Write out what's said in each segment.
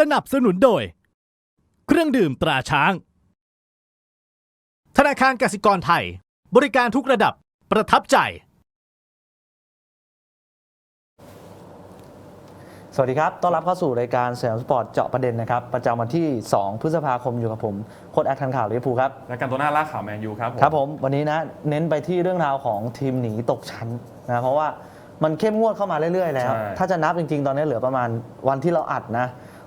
สนับสนุนโดย เครื่องดื่มตราช้าง ธนาคารกสิกรไทย บริการทุกระดับประทับใจ สวัสดีครับ ต้อนรับเข้าสู่รายการสยามสปอร์ตเจาะประเด็นนะครับ ประจำวันที่ 2 พฤษภาคมอยู่กับผม โค้ดแอคทันข่าวลิเวอร์พูลครับรายการตัวหน้าล่าข่าวแมนยูครับผมครับผม วันนี้นะ เน้นไปที่เรื่องราวของทีมหนีตกชั้นนะเพราะว่ามันเข้มงวดเข้ามาเรื่อยๆแล้ว ใช่ ถ้าจะนับจริงๆ ตอนนี้เหลือประมาณวันที่เราอัดนะ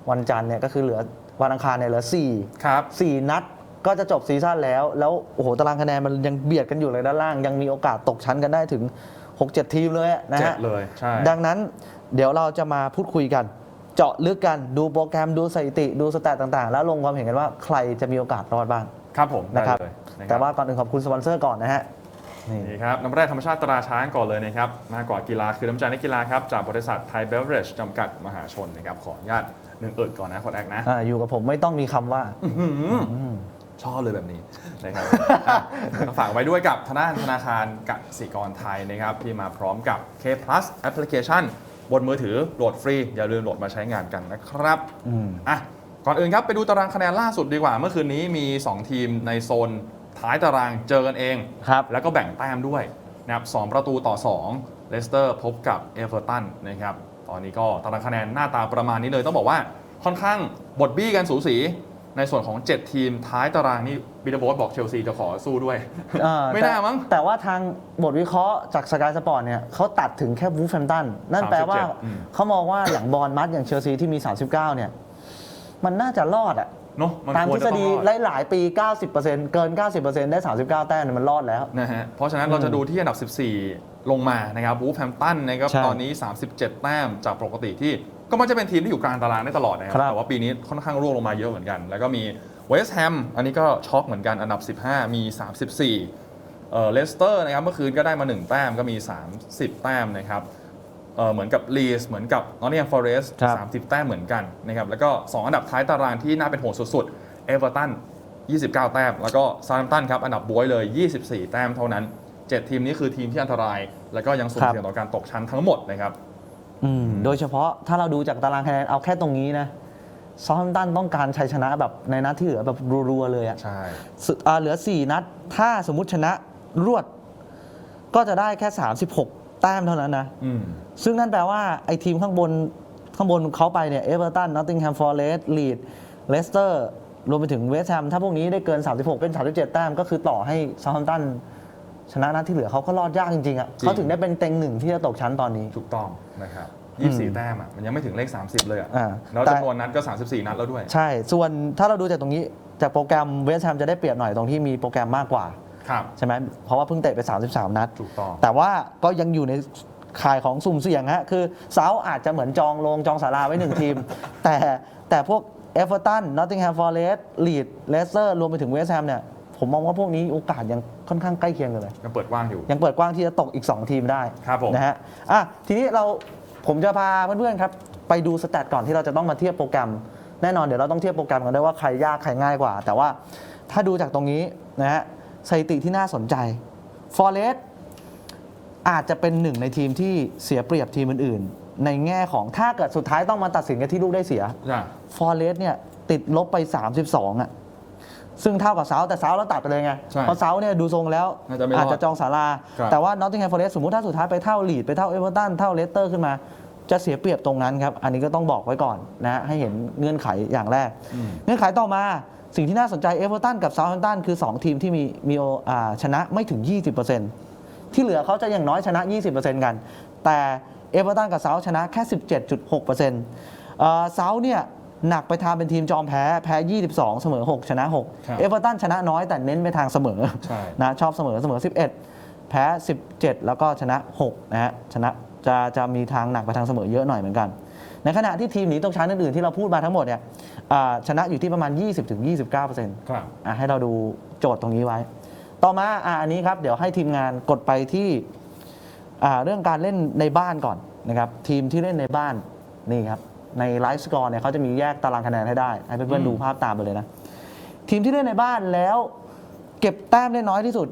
วันจันทร์เนี่ยก็คือเหลือวันอังคารเนี่ยเหลือ4ครับ4นัดก็จะจบซีซั่นแล้ว แล้วโอ้โหตารางคะแนนมันยังเบียดกันอยู่เลยด้านล่าง ยังมีโอกาสตกชั้นกันได้ถึง 6-7 ทีมเลยอะนะเจ็ฮะดเลยใช่ ดังนั้นเดี๋ยวเราจะมาพูดคุยกัน เจาะลึกกันดูโปรแกรมดูสถิติดูสแตทต่างๆ แล้วลงความเห็นกันว่าใครจะมีโอกาสรอดบ้างครับผมได้นะครับ เลยนะคแต่รับว่าก่อนอื่นขอบคุณสปอนเซอร์ก่อนนะฮะนี่ นี่ครับน้ำแร่ธรรมชาติตราช้างก่อนเลยนะครับมากกว่ากีฬาคือน้ำใจนักกีฬาครับ จากบริษัทไทยเบเวอร์เรจจำกัดมหาชนนะครับขออนุญาต หนึ่งเอิดก่อนนะคนแรกนะอ่าอยู่กับผมไม่ต้องมีคำว่าชอบเลยแบบนี้นะครับอะก็ฝากไว้ด้วยกับธนาธนาคารกสิกรไทยนะครับ ที่มาพร้อมกับ K Plus Application บนมือถือโหลดฟรี อย่าลืมโหลดมาใช้งานกันนะครับอืม อะก่อนอื่นครับ ไปดูตารางคะแนนล่าสุดดีกว่า เมื่อคืนนี้มี 2 ทีมในโซนท้ายตารางเจอกันเอง ครับ แล้วก็แบ่งแต้มด้วยนะครับสองประตูต่อ 2 เลสเตอร์พบกับเอเวอร์ตันนะครับ ตอนนี้ก็ตารางคะแนนหน้าตาประมาณนี้เลย ต้องบอกว่าค่อนข้างบดบี้กันสูสี ในส่วนของ 7 ทีมท้ายตารางนี่บิดาโบสบอกเชลซีจะขอสู้ด้วยอ่าไม่แต่น่ามั้ง แต่ว่าทางบทวิเคราะห์จากสกายสปอร์ตเนี่ยเขาตัดถึงแค่วูฟแฟมตันนั่นแปลว่า37อืม เขามองว่าหลังบอลมัดอย่างเชลซีที่มี 39 เนี่ย มันน่าจะรอดอะ เนาะมันตามควทรฤจะษต้องฎีรอด หลายๆปี 90%เกิน 90%ได้ 39 แต้มเนี่ยมันรอดแล้ว นะฮะ เพราะฉะนั้นเราจะดูที่อันดับ 14 ลงมานะครับวูฟแฮมตันนะครับ ใช่ตอนนี้ 37 แต้มจากปกติที่ ก็มันจะเป็นทีมที่อยู่กลางตารางได้ตลอดนะครับครับ แต่ว่าปีนี้ค่อนข้างร่วงลงมาเยอะเหมือนกัน แล้วก็มีเวสต์แฮม อันนี้ก็ช็อกเหมือนกัน อันดับ 15 มี 34 เอ่อเลสเตอร์นะครับเมื่อคืนก็ได้มา 1 แต้มก็มี 30 แต้มนะครับ เอ่อเหมือนกับลีสเหมือนกับนอตติงแฮมฟอเรสต์ครับ30แต้มเหมือนกันนะครับแล้วก็ 2 อันดับท้ายตารางที่น่าเป็นห่วงสุดๆเอเวอร์ตัน29 แต้ม แล้วก็ซาร์ m มตันครับอันดับบวยเลย 24 แต้มเท่านั้น 7 ทีมนี้คือทีมที่อันตราย แล้วก็ยังสุ่มครับเสี่ยงต่อการตกชั้นทั้งหมดนะครับอืมโดยเฉพาะถ้าเราดูจากตารางคะแนนเอาแค่ตรงนี้นะซอมตันต้องการชัยชนะแบบในนัดที่เหลือแบบรัวๆเลยอะใช่สุดอ่าเหลือ 4 นัด ถ้าสมมุติชนะรวด ก็จะได้แค่ 36 แต้มเท่านั้นนะ อืม ซึ่งนั่นแปลว่าไอ้ทีมข้างบนข้างบนเขาไปเนี่ยเอเวอร์ตันนอตติงแฮมฟอร์เรสต์ลีดเลสเตอร์รวมไปถึงเวสต์แฮมถ้าพวกนี้ได้เกิน 36 เป็น 37 แต้มก็คือต่อให้ซา u ์ h ตันชนะนัดที่เหลือเขาก็รอดยากจริงๆอะจริงเขาถึงได้เป็นเต็งหนึ่งที่จะตกชั้นตอนนี้ ถูกต้องนะครับอืม24 แต้มอะมันยังไม่ถึงเลข 30 เลยอะอ่าแล้วแต่ จำนวนนัดก็ 34 นัดแล้วด้วย ใช่ ส่วนถ้าเราดูจากตรงนี้จากโปรแกรมเวสต์แฮมจะได้เปรียบหน่อยตรงที่มีโปรแกรมมากกว่าครับ ใช่ไหมเพราะว่าเพิ่งเตะไป 33 นัด ถูกต้อง แต่ว่าก็ยังอยู่ในข่ายของสุ่มเสี่ยงฮะคือเซาท์อาจจะเหมือนจองลงจองสาราไว้หนึ่งทีม แต่แต่พวกเอเวอร์ตันนอตติงแฮมฟอร์เรสต์ลีดเลสเตอร์รวมไปถึงเวสต์แฮมเนี่ยผมมองว่าพวกนี้โอกาสยังค่อนข้างใกล้เคียงกันเลย ยังเปิดว่างอยู่ ยังเปิดกว้างที่จะตกอีก 2 ทีมได้ครับผมนะฮะอะทีนี้เราผมจะพาเพื่อนๆครับ ไปดูสแตทก่อนที่เราจะต้องมาเทียบโปรแกรม แน่นอนเดี๋ยวเราต้องเทียบโปรแกรมกันด้วยว่าใครยากใครง่ายกว่า แต่ว่าถ้าดูจากตรงนี้นะฮะ สถิติที่น่าสนใจฟอร์เรสอาจจะเป็นหนึ่งในทีมที่เสียเปรียบทีมอื่นๆ ในแง่ของถ้าเกิดสุดท้ายต้องมาตัดสินกันที่ลูกได้เสียจ้ะฟอร์เรสเนี่ยติดลบไป 32อะซึ่งเท่ากับเซาแต่เซาเราตัดไปเลยไงใช่เพราะเซาเนี่ยดูทรงแล้วน่าจะไม่รอดอาจจะจองศาลาครับแต่ว่านอตติงแฮมฟอร์เรสสมมติถ้าสุดท้ายไปเท่าลีดไปเท่าเอเวอร์ตันเท่าเลสเตอร์ขึ้นมา จะเสียเปรียบตรงนั้นครับ อันนี้ก็ต้องบอกไว้ก่อนนะให้เห็นเงื่อนไขอย่างแรกอืมเงื่อนไขต่อมาสิ่งที่น่าสนใจเอเวอร์ตันกับเซาท์แฮมป์ตันคือ 2 ทีมที่มีมีโออ่าชนะไม่ถึง 20%ที่เหลือเขาจะอย่างน้อยชนะ 20%กัน แต่เอเวอร์ตันกับเซาท์ชนะแค่ 17.6%เอ่อเซาท์เนี่ยหนักไปทางเป็นทีมจอมแพ้แพ้ 22 เสมอ 6 ชนะครับ6เอเวอร์ตันชนะน้อยแต่เน้นไปทางเสมอใช่นะชอบเสมอเสมอ 11 แพ้ 17 แล้วก็ชนะ 6 นะฮะชนะ จะจะมีทางหนักไปทางเสมอเยอะหน่อยเหมือนกัน ในขณะที่ทีมหนีตกชั้นอื่นๆที่เราพูดมาทั้งหมดเนี่ยอ่าชนะอยู่ที่ประมาณ 20-29%ครับอะให้เราดูโจทย์ตรงนี้ไว้ ต่อมาอะอันนี้ครับเดี๋ยวให้ทีมงานกดไปที่อ่าเรื่องการเล่นในบ้านก่อนนะครับทีมที่เล่นในบ้านนี่ครับในไลฟ์สกอร์เนี่ยเขาจะมีแยกตารางคะแนนให้ได้ ให้เพื่อนอืมๆดูภาพตามไปเลยนะ ทีมที่เล่นในบ้านแล้ว เก็บแต้มได้น้อยที่สุด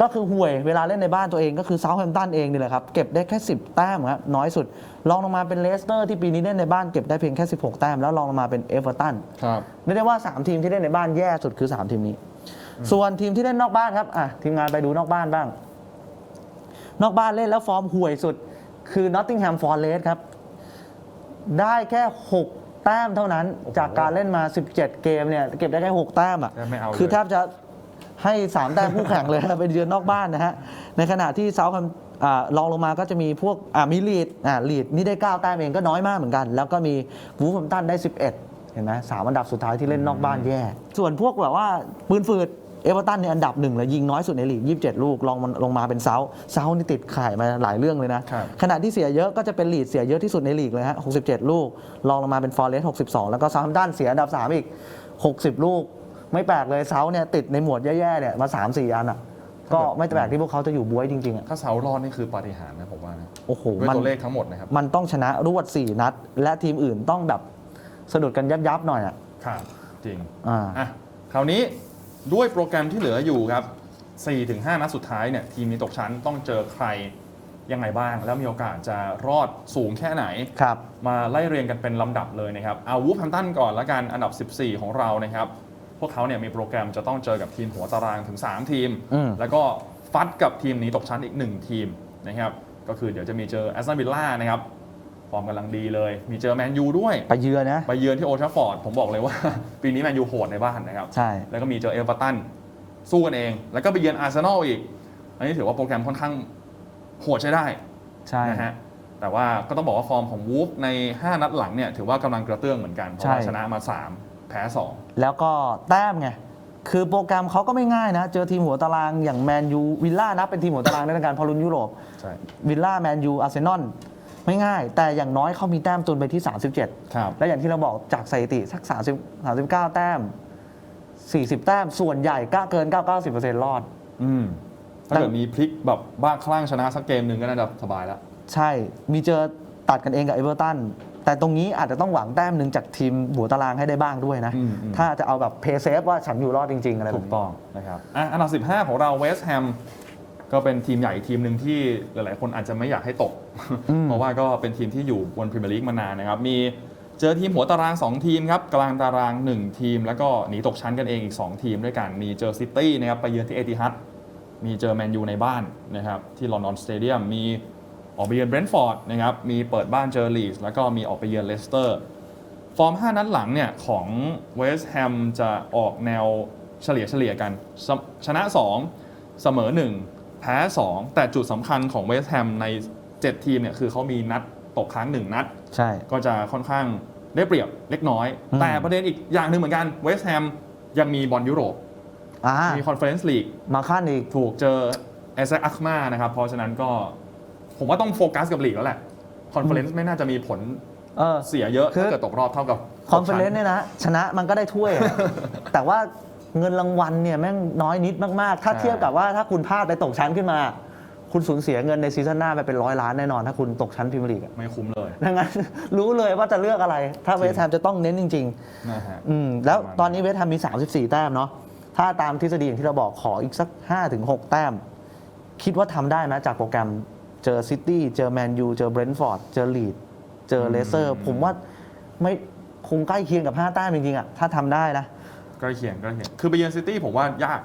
ก็คือห่วยเวลาเล่นในบ้านตัวเองก็คือเซาท์แฮมป์ตันเองนี่แหละครับ เก็บได้แค่ 10 แต้มครับน้อยสุดรองลงมาเป็นเลสเตอร์ที่ปีนี้เล่นในบ้านเก็บได้เพียงแค่ 16 แต้มแล้วรองลงมาเป็นเอเวอร์ตันครับเรียกได้ว่า 3 ทีมที่เล่นในบ้านแย่สุดคือ 3 ทีมนี้ ส่วนทีมที่เล่นนอกบ้านครับอะทีมงานไปดูนอกบ้านบ้าง นอกบ้านเล่นแล้วฟอร์มห่วยสุด คือ Nottingham Forest ครับได้แค่ 6 แต้มเท่านั้นจากการเล่นมา 17 เกมเนี่ยเก็บได้แค่ 6 แต้มอะแทบไม่เอาเลยคือแทบจะ ให้ 3 แต้มคู่แข่งเลยไปเยือนนอกบ้านนะฮะ ในขณะที่เซาท์แฮมอ่ารองลงมาก็จะมีพวกอ่ามีลีดอ่าลีดนี่ได้ 9 แต้มเองก็น้อยมากเหมือนกัน แล้วก็มีวูฟแฮมป์ตันได้ 11 เห็นไหมสามอันดับสุดท้ายที่เล่นนอกบ้านแย่ ส่วนพวกแบบว่าปืนฝืดเอเวอร์ตันเนี่ยอันดับหนึ่งเลยยิงน้อยสุดในลีก 27 ลูกลองมันลงมาเป็นเซาท์เซาท์นี่ติดข่ายมาหลายเรื่องเลยนะครับขณะที่เสียเยอะก็จะเป็นลีดเสียเยอะที่สุดในลีกเลยฮะ 67 ลูกรองลงมาเป็นฟอร์เรสต์62 แล้วก็ซา u t ม a ์ตันเสียอันดับ 3 อีก 60 ลูก ไม่แปลกเลยเซาท์เนี่ยติดในหมวดแย่ๆเนี่ยมา3-4อันอะก็ไม่แปลกที่พวกเขาจะอยู่บวยจริงๆอะถ้าเสารอดนี่คือปาฏิหาริย์นะผมว่านะโอ้โหด้วยมันตัวเลขทั้งหมดนะครับมันต้องชนะรวด 4 นัด และทีมอื่นต้องแบบสะดุดกันยับๆหน่อยอะครับจริงอ่าอะคราวนี้ด้วยโปรแกรมที่เหลืออยู่ครับ4-5นัดสุดท้ายเนี่ยทีมนี้ตกชั้นต้องเจอใครยังไงบ้าง แล้วมีโอกาสจะรอดสูงแค่ไหนครับมาไล่เรียงกันเป็นลำดับเลยนะครับเอาวูฟแฮมตันก่อนละกันอันดับ 14 ของเรานะครับ พวกเขาเนี่ยมีโปรแกรมจะต้องเจอกับทีมหัวตารางถึง 3 ทีมอืมแล้วก็ฟัดกับทีมหนี้ตกชั้นอีก 1 ทีมนะครับก็คือเดี๋ยวจะมีเจอแอสตันวิลล่านะครับฟอร์มกำลังดีเลย มีเจอแมนยูด้วย ไปเยือนนะ ไปเยือนที่โอทราฟอร์ด ผมบอกเลยว่า ปีนี้แมนยูโหดในบ้านนะครับ ใช่ แล้วก็มีเจอเอเวอร์ตัน สู้กันเอง แล้วก็ไปเยือนอาร์เซนอลอีก อันนี้ถือว่าโปรแกรมค่อนข้างโหดใช้ได้ ใช่นะฮะ แต่ว่าก็ต้องบอกว่าฟอร์มของวูฟใน 5 นัดหลังเนี่ยถือว่ากำลังกระเตื้องเหมือนกัน เพราะว่าใช่ชนะมา 3 แพ้แล้วก็แต้มไง คือโปรแกรมเขาก็ไม่ง่ายนะ เจอทีมหัวตารางอย่างแมนยูวิลล่านับเป็นทีมหัวตารางในการพอลุนยุโรป2ใช่วิลล่าแมนยูอาร์เซนอลไม่ง่าย แต่อย่างน้อยเขามีแต้มตุนไปที่ 37 ครับ และอย่างที่เราบอกจากสถิติสัก30 39 แต้ม 40 แต้มส่วนใหญ่ก็เกิน 9-90%รอด อืมถ้าเกิดมีพลิกแบบบ้าคลั่งชนะสักเกมหนึ่งก็น่าจะสบายแล้ว ใช่มีเจอตัดกันเองกับเอเวอร์ตัน แต่ตรงนี้อาจจะต้องหวังแต้มหนึ่งจากทีมหัวตารางให้ได้บ้างด้วยนะ อืมอืม ถ้าจะเอาแบบเพย์เซฟว่าฉันอยู่รอดจริง ๆ อะไรแบถูบกนี้ ต้องนะครับอะอันดับ 15 ของเราเวสต์แฮมก็เป็นทีมใหญ่อีกทีมหนึ่งที่หลาย ๆ คนอาจจะไม่อยากให้ตก อืม เพราะว่าก็เป็นทีมที่อยู่บนพรีเมียร์ลีกมานานนะครับ มีเจอทีมหัวตาราง 2 ทีมครับ กลางตาราง 1 ทีม แล้วก็หนีตกชั้นกันเองอีก 2 ทีมด้วยกัน มีเจอซิตี้นะครับไปเยือนที่เอติฮัดมีเจอแมนยูในบ้านนะครับที่ลอนดอนสเตเดียมมี ออกไปเยือนเบรนท์ฟอร์ดนะครับมีเปิดบ้านเจอลีสแล้วก็มีออกไปเยือนเลสเตอร์ฟอร์ม 5 นัดหลังเนี่ยของเวสต์แฮมจะออกแนวเฉลี่ยเฉลี่ยกันชชนะ 2 เสมอ 1 แพ้ 2 แต่จุดสำคัญของเวสต์แฮมใน 7 ทีมเนี่ยคือเขามีนัดตกค้าง 1 นัด ใช่ ก็จะค่อนข้างได้เปรียบเล็กน้อยอืมแต่ประเด็นอีกอย่างหนึ่งเหมือนกันเวสต์แฮมยังมีบอลยุโรปอ่ามีคอนเฟอเรนซ์ลีกมาขั้นอีกถูกเจอเอเซอัคมานะครับเพราะฉะนั้นก็ ผมว่าต้องโฟกัสกับลีกแล้วแหละคอนเฟอเรนซ์ไม่น่าจะมีผลเออ เสียเยอะคือ ถ้าเกิดตกรอบเท่ากับคอนเฟอเรนซ์เนี่ยนะชนะมันก็ได้ถ้วยอะ แต่ว่าเงินรางวัลเนี่ยแม่งน้อยนิดมาก ๆ ถ้าใช่เทียบกับว่าถ้าคุณพลาดไปตกชั้นขึ้นมา คุณสูญเสียเงินในซีซั่นหน้าไปเป็นร้อยล้านแน่นอน ถ้าคุณตกชั้นพรีเมียร์ลีกอะไม่คุ้มเลยดังนั้น รู้เลยว่าจะเลือกอะไร ถ้าจริงเวสต์แฮมจะต้องเน้นจริง นะฮะ ๆ อืมแล้วประมาณตอนนี้เวสต์แฮมมี 34 แต้มเนาะถ้าตามทฤษฎีอย่างที่เราบอกขออีกสัก 5-6 แต้ม คิดว่าทำได้ไหมจากโปรแกรมเจอซิตี้เจอแมนยูเจอเบรนท์ฟอร์ดเจอลีดเจอเลสเตอร์ ผมว่าไม่คงใกล้เคียงกับ 5 แต้มจริงๆอะถ้าทำได้นะ ใกล้เคียงใกล้เคียงคือไปเยือนซิตี้ผมว่ายาก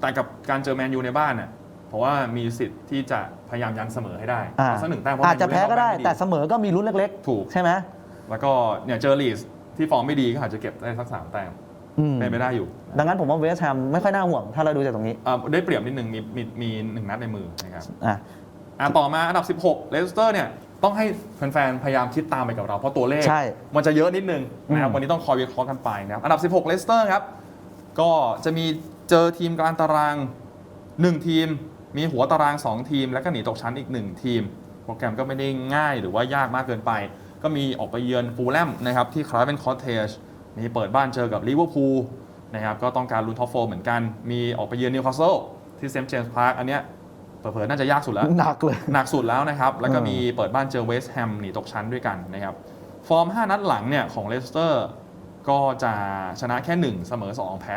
แต่กับการเจอแมนยูในบ้านเนี่ยเพราะว่ามีสิทธิ์ที่จะพยายามยันเสมอให้ได้อ่า สักหนึ่งแต้มเพราะอาจจะมนยูแพ้ก็ได้เล่นรอบม่แต่เสมอก็มีลุ้นเล็กถูก ๆ ใช่ไหมแล้วก็เนี่ยเจอลีสที่ฟอร์มไม่ดีก็อาจจะเก็บได้สักสามแต้มอืมเป็นไปได้อยู่ดังนั้นผมว่าเวสต์แฮมไม่ค่อยน่าห่วง ถ้าเราดูจากตรงนี้อ่าได้เปรียบนิดนึงมีมีมีหนึ่งนัดในมือนะครับ อะ อะต่อมาอันดับ 16เลสเตอร์เนี่ยต้องให้แฟนๆ พยายามคิดตามไปกับเรา เพราะตัวเลข ใช่มันจะเยอะนิดนึงนะครับอืม วันนี้ต้องคอยวิเคราะห์กันไปนะครับอันดับ 16เลสเตอร์ครับ ก็จะมีเจอทีมกลางตาราง 1 ทีม มีหัวตาราง 2 ทีม แล้วก็หนีตกชั้นอีก 1 ทีม โปรแกรมก็ไม่ได้ง่ายหรือว่ายากมากเกินไป ก็มีออกไปเยือนฟูลแลมนะครับที่คลาสเป็นคอ t เทจมีเปิดบ้านเจอกับลิเวอร์พูลนะครับก็ต้องการลุ้นท็อปโฟร์เหมือนกัน มีออกไปเยือนนิวคาสเซิลที่เซมเจมส์พาร์คอันเนี้ย เผลอๆน่าจะยากสุดแล้ว หนักเลย หนักสุดแล้วนะครับ แล้วก็เออมีเปิดบ้านเจอเวสต์แฮมหนีตกชั้นด้วยกันนะครับ ฟอร์ม 5 นัดหลังเนี่ยของเลสเตอร์ก็จะชนะแค่ 1 เสมอ 2 แพ้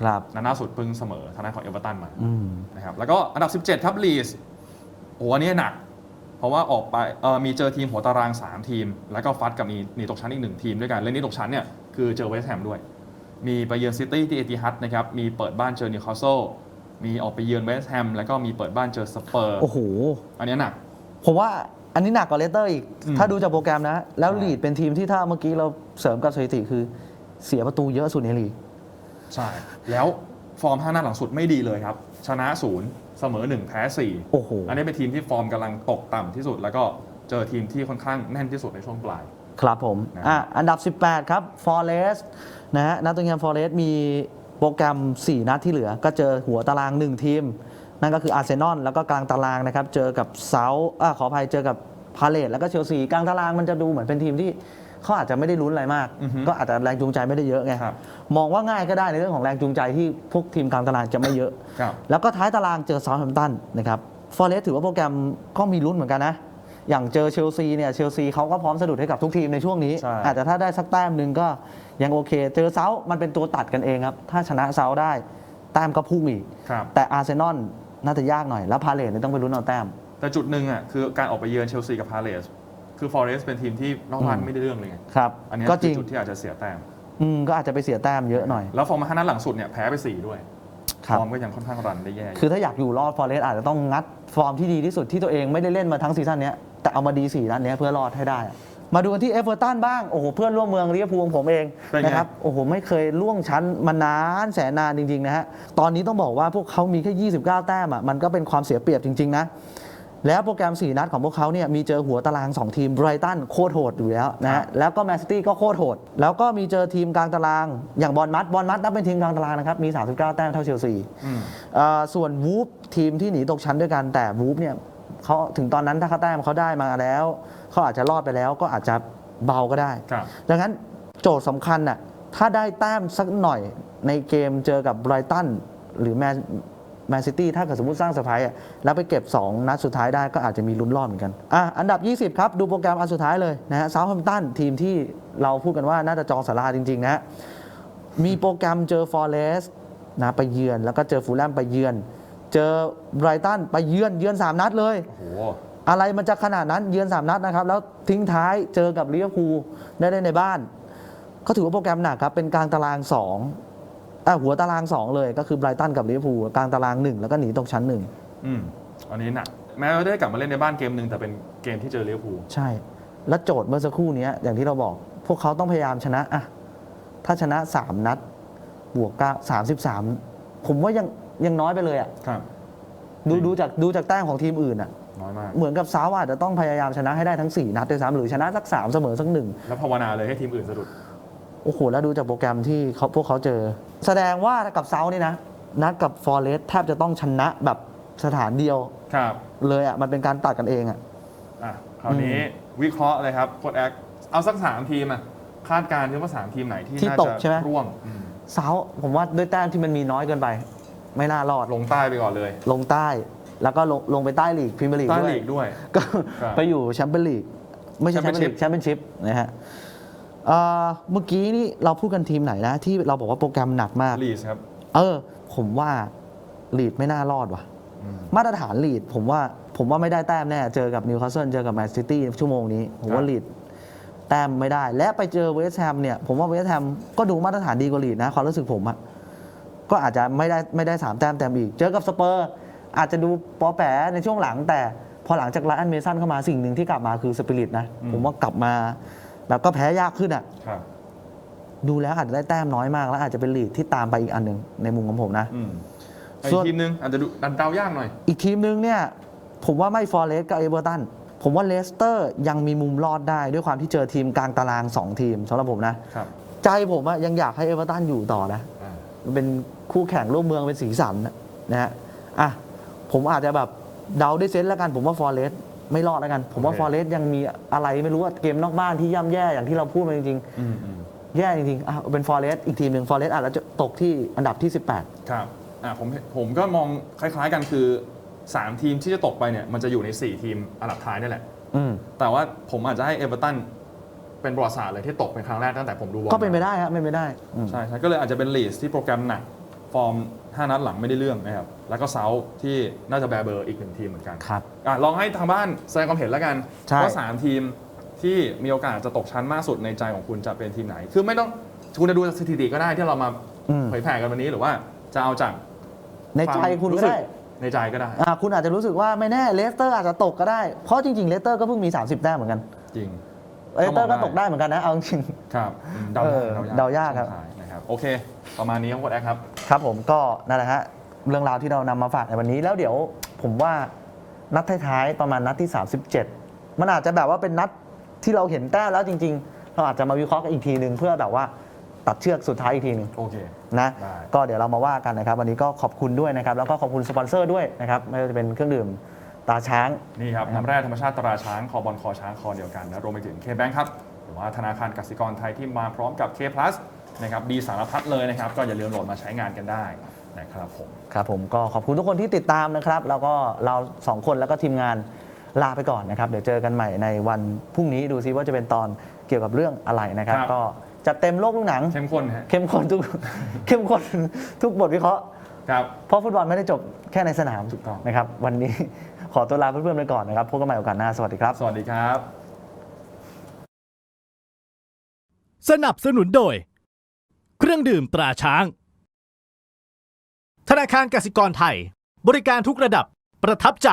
ครับนัดล่าสุดเพิ่งเสมอทางด้านของเอเวอร์ตันมาอืมนะครับ แล้วก็อันดับ 17 ครับลีสโอ้อันนี้หนัก เพราะว่าออกไปเอ่อมีเจอทีมหัวตาราง 3 ทีม แล้วก็ฟัดกับมีหนีตกชั้นอีกหนึ่งทีมด้วยกัน เล่นหนีตกชั้นเนี่ยคือเจอเวสต์แฮมด้วย มีไปเยือนซิตี้ที่เอติฮัดนะครับ มีเปิดบ้านเจอนิวคาสเซิล มีออกไปเยือนเวสต์แฮมแล้วก็มีเปิดบ้านเจอสเปอร์ โอ้โห อันนี้หนัก ผมว่าอันนี้หนักกว่าเลสเตอร์อีก อืม ถ้าดูจากโปรแกรมนะ แล้วใช่ลีดเป็นทีมที่ถ้าเมื่อกี้เราเสริมกับสถิติคือเสียประตูเยอะสุดในลีก ใช่ แล้วฟอร์มห้านัดหลังสุดไม่ดีเลยครับ ชนะศูนย์เสมอ1แพ้4โอ้โห อันนี้เป็นทีมที่ฟอร์มกำลังตกต่ำที่สุด แล้วก็เจอทีมที่ค่อนข้างแน่นที่สุดในช่วงปลาย ครับผม นะ อะ อันดับ 18 ครับ ฟอร์เรสนะฮะนัตติงแฮมฟอร์เรสมี โปรแกรม 4 นัดที่เหลือ ก็เจอหัวตาราง 1 ทีม นั่นก็คืออาร์เซนอลแล้วก็กลางตารางนะครับ เจอกับเซาอะขออภัยเจอกับพาเลตแล้วก็เชลซีกลางตารางมันจะดูเหมือนเป็นทีมที่เขาอาจจะไม่ได้ลุ้นอะไรมากอือฮึก็อาจจะแรงจูงใจไม่ได้เยอะไงครับมองว่าง่ายก็ได้ในเรื่องของแรงจูงใจที่พวกทีมกลางตารางจะไม่เยอะครับแล้วก็ท้ายตารางเจอเซาท์แฮมป์ตันนะครับฟอร์เรสถือว่าโปรแกรมก็มีลุ้นเหมือนกันนะ อย่างเจอเชลซีเนี่ยเชลซีเขาก็พร้อมสะดุดให้กับทุกทีมในช่วงนี้ ใช่ อาจจะถ้าได้สักแต้มหนึ่งก็ยังโอเค เจอเซาท์มันเป็นตัวตัดกันเองครับ ถ้าชนะเซาท์ได้แต้มก็พุ่งอีก ครับ แต่อาร์เซนอลน่าจะยากหน่อย แล้วพาเลตเนี่ยต้องไปลุ้นเอาแต้ม แต่จุดหนึ่งอะคือการออกไปเยือนเชลซีกับพาเลสคือฟอเรสเป็นทีมที่นอกบ้านอืม ไม่ได้เรื่องเลยไงครับ อันนี้ก็จคืริองจุดที่อาจจะเสียแต้ม อืมก็อาจจะไปเสียแต้มเยอะหน่อยแล้วฟอร์มห้านัดหลังสุดเนี่ยแพ้ไป 4 ด้วยครับฟอร์มก็ยังค่อนข้างรันได้แย่อยู่ คือถ้าอยากอยู่รอดฟอร์เรสอาจจะต้องงัดฟอร์มที่ดีที่สุดที่ตัวเองไม่ได้เล่นมาทั้งซีซั่นเนี้ย แต่เอามาดีสี่นัดเนี้ยเพื่อรอดให้ได้อะมาดูกันที่เอเวอร์ตันบ้าง โอ้โห เพื่อนร่วมเมืองลิเวอร์พูลของผมเองเป็นไง นะครับ โอ้โห ไม่เคยล่วงชั้นมานานแสนนานจริง ๆ นะฮะ ตอนนี้ต้องบอกว่าพวกเขามีแค่ 29 แต้มอะ มันก็เป็นความเสียเปรียบจริง ๆ นะ แล้วโปรแกรม 4 นัดของพวกเขาเนี่ยมีเจอหัวตาราง 2 ทีมไบรตันโคตรโหดอยู่แล้วนะครัฮะบแล้วก็แมนซิตี้ก็โคตรโหด แล้วก็มีเจอทีมกลางตาราง อย่างบอลมัดบอลมัดนับเป็นทีมกลางตารางนะครับ มี 39 แต้มเท่าเชลซี อืม เอ่อส่วนวูฟทีมที่หนีตกชั้นด้วยกันแต่วูฟเนี่ย เขาถึงตอนนั้นถ้าเขาแต้มเขาได้มาแล้วเขาอาจจะรอดไปแล้วก็อาจจะเบาก็ได้ ครับ ดังนั้นโจทย์สำคัญน่ะถ้าได้แต้มสักหน่อยในเกมเจอกับไบรตันหรือแมนแมนซิตี้ถ้าเกิดสมมติสร้างเซอร์ไพรส์อะแล้วไปเก็บ 2 นัดสุดท้ายได้ก็อาจจะมีลุ้นรอดเหมือนกันอะอันดับ 20 ครับ ดูโปรแกรมอันสุดท้ายเลยนะฮะเซาท์แฮมป์ตันทีมที่เราพูดกันว่าน่าจะจองสาราจริง ๆ นะฮะมีโปรแกรมเจอฟอร์เรสนะไปเยือนแล้วก็เจอฟูลแลมไปเยือน เจอไบรตันไปเยือนเยือน 3 นัดเลย โอ้โห อะไรมันจะขนาดนั้นเยือน 3 นัดนะครับ แล้วทิ้งท้ายเจอกับลิเวอร์พูลได้เล่นในบ้าน ก็ถือว่าโปรแกรมหนักครับ เป็นกลางตาราง2อะหัวตาราง 2 เลยก็คือไบรตันกับลิเวอร์พูลกลางตาราง 1 แล้วก็หนีตกชั้น อืมอันนี้หนักแม้ว่าได้กลับมาเล่นในบ้านเกมหนึ่งแต่เป็นเกมที่เจอลิเวอร์พูล1 ใช่ แล้วโจทย์เมื่อสักครู่เนี้ยอย่างที่เราบอก พวกเขาต้องพยายามชนะอะถ้าชนะ 3 นัดบวกเก้าสามสิบสามผมว่ายัง ยังน้อยไปเลยอะครับ ดูจริงดูจากดูจากแต้มของทีมอื่นอะ น้อยมาก เหมือนกับซาวอาจจะต้องพยายามชนะให้ได้ทั้ง 4 นัดด้วยซ้ำหรือชนะสัก3เสมอสักหนึ่งแล้วภาวนาเลยให้ทีมอื่นสะดุด โอ้โห แล้วดูจากโปรแกรมที่เขาพวกเขาเจอ แสดงว่ากับเซานี่นะนัดกับฟอร์เรสแทบจะต้องชนะแบบสถานเดียว ครับเลยอะมันเป็นการตัดกันเองอะ อะคราวนี้วิเคราะห์เลยครับโค้ดแอคเอาสักสามทีมอะคาดการณ์ว่าสามทีมไหนที่ที่น่าตกจะใช่ไหมร่วงอืม เซาผมว่าด้วยแต้มที่มันมีน้อยเกินไป ไม่น่ารอดลงใต้ไปก่อนเลย ลงใต้ แล้วก็ลงลงไปใต้ลีกพรีเมียร์ลีกใต้ด้วย ลีกด้วย ก็ครับ ไปอยู่แชมเปี้ยนลีกไม่ใช่แชมเปี้ยนลีก Championship แชมเปี้ยนชิพนะฮะเอ่อเมื่อกี้นี่เราพูดกันทีมไหนนะ ที่เราบอกว่าโปรแกรมหนักมาก ลีสครับ เออ ผมว่าลีดไม่น่ารอดว่ะ อืมมาตรฐานลีดผมว่าผมว่าไม่ได้แต้มแน่ เจอกับนิวคาสเซิลเจอกับแมนซิตี้ชั่วโมงนี้ ผมว่าครับลีดแต้มไม่ได้ และไปเจอเวสต์แฮมเนี่ย ผมว่าเวสต์แฮมก็ดูมาตรฐานดีกว่าลีดนะ ความรู้สึกผมอะ ก็อาจจะไม่ได้ไม่ได้สามแต้มแต้มอีก เจอกับสเปอร์ อาจจะดูปอแปะในช่วงหลัง แต่พอหลังจากไลอันเมสันเข้ามาสิ่งหนึ่งที่กลับมาคือสปิริตนะอืมผมว่ากลับมาแบบก็แพ้ยากขึ้นอะครับดูแล้วอาจจะได้แต้มน้อยมาก แล้วอาจจะเป็นลีดที่ตามไปอีกอันหนึ่งในมุมของผมนะอืมอีส่กวนทีมหนึงอาจจะดูดันเดายากหน่อย อีกทีมนึงเนี่ยผมว่าไม่ฟอร์เรสกับเอเวอร์ตันผมว่าเลสเตอร์ยังมีมุมรอดได้ด้วยความที่เจอทีมกลางตาราง 2 ทีมสำหรับผมนะครับใจผมอะยังอยากให้เอเวอร์ตันอยู่ต่อนะอ่ามัน เป็นคู่แข่งร่วมเมืองเป็นสีสันนะนะฮะอะผมอาจจะแบบเดาได้เซนส์แล้วกัน ผมว่าฟอร์เรสไม่รอดแล้วกัน ผมว่าฟอร์เรสยังมีอะไรไม่รู้ว่าเกมนอกบ้านที่ย่ำแย่อย่างที่เราพูดมาจริงอืมอืมๆแย่จริงๆอะเป็นฟอร์เรสอีกทีมหนึ่งฟอร์เรสอาจจะตกที่อันดับที่ 18 ครับอ่าผมผมก็มองคล้าย ๆกันคือ 3 ทีมที่จะตกไปเนี่ยมันจะอยู่ใน 4 ทีมอันดับท้ายนี่แหละอืมแต่ว่าผมอาจจะให้เอเวอร์ตัน เป็นประวัติศาสตร์เลยที่ตกเป็นครั้งแรกตั้งแต่ผมดูบอลก็เป็นไปได้ครับเป็นไปได้อืมใช่ใช่ก็เลยอาจจะเป็นลีสที่โปรแกรมหนักฟอร์ม5นัดหลังไม่ได้เรื่องนะครับแล้วก็เซาท์ที่น่าจะแบร์เบอร์อีกหนึ่งทีมเหมือนกันครับ อะลองให้ทางบ้านแสดงความเห็นแล้วกันใช่ ว่าสามทีมที่มีโอกาสจะตกชั้นมากสุดในใจของคุณจะเป็นทีมไหน คือไม่ต้องคุณจะดูสถิติก็ได้ที่เรามาอืมเผยแพร่กันวันนี้หรือว่าจะเอาจากในใจวามคุณรู้ก็สึได้ในใจก็ได้ อ่าคุณอาจจะรู้สึกว่าไม่แน่เลสเตอร์อาจจะตกก็ได้ เพราะจริงๆเลสเตอร์ก็เพิ่งมี 30 แต้มเหมือนกัน จริง เลสเตอร์ก็ก็มองได้ตกได้เหมือนกันนะเอาจริง ครับอืมเดาเออเดายากครับ ช่วงท้นะครับโอเค ประมาณนี้ครับโค้ชแอคครับ ครับผมก็นั่นแหละฮะเรื่องราวที่เรานำมาฝากในวันนี้แล้วเดี๋ยวผมว่านัดท้ายๆประมาณนัดที่ 37 มันอาจจะแบบว่าเป็นนัดที่เราเห็นแต้มแล้วจริง ๆ เราอาจจะมาวิเคราะห์กันอีกทีหนึ่งเพื่อแบบว่าตัดเชือกสุดท้ายอีกทีหนึ่งโอเค นะได้ ก็เดี๋ยวเรามาว่ากันนะครับ วันนี้ก็ขอบคุณด้วยนะครับ แล้วก็ขอบคุณสปอนเซอร์ด้วยนะครับไม่ว่าจะเป็นเครื่องดื่ม ตาช้าง นี่ครับนะครับน้ำแร่ธรรมชาติตราช้างคอบอลคอช้างคอเดียวกันนะรวมไปถึง K-Bank ครับหรือว่าธนาคารกสิกรไทยที่มาพร้อมกับ K Plus นะครับดีสารพัดเลยนะครับ ก็อย่าลืมโหลดมาใช้งานกันได้นะครับผมครับผมก็ขอบคุณทุกคนที่ติดตามนะครับ แล้วก็เราสองคนแล้วก็ทีมงานลาไปก่อนนะครับ เดี๋ยวเจอกันใหม่ในวันพรุ่งนี้ดูซิว่าจะเป็นตอนเกี่ยวกับเรื่องอะไรนะครับ ครับ ก็จัดเต็มโลกลูกหนัง เข้มข้นฮะ เข้มข้นทุก เข้มข้นทุกบทวิเคราะห์ ครับ เพราะฟุตบอลไม่ได้จบแค่ในสนามถูกต้อง นะครับ วันนี้ ขอตัวลาเพื่อนๆไปก่อนนะครับพบกันใหม่โอกาสหน้า สวัสดีครับ สวัสดีครับ สนับสนุนโดย เครื่องดื่มตราช้าง ธนาคารกสิกรไทย บริการทุกระดับประทับใจ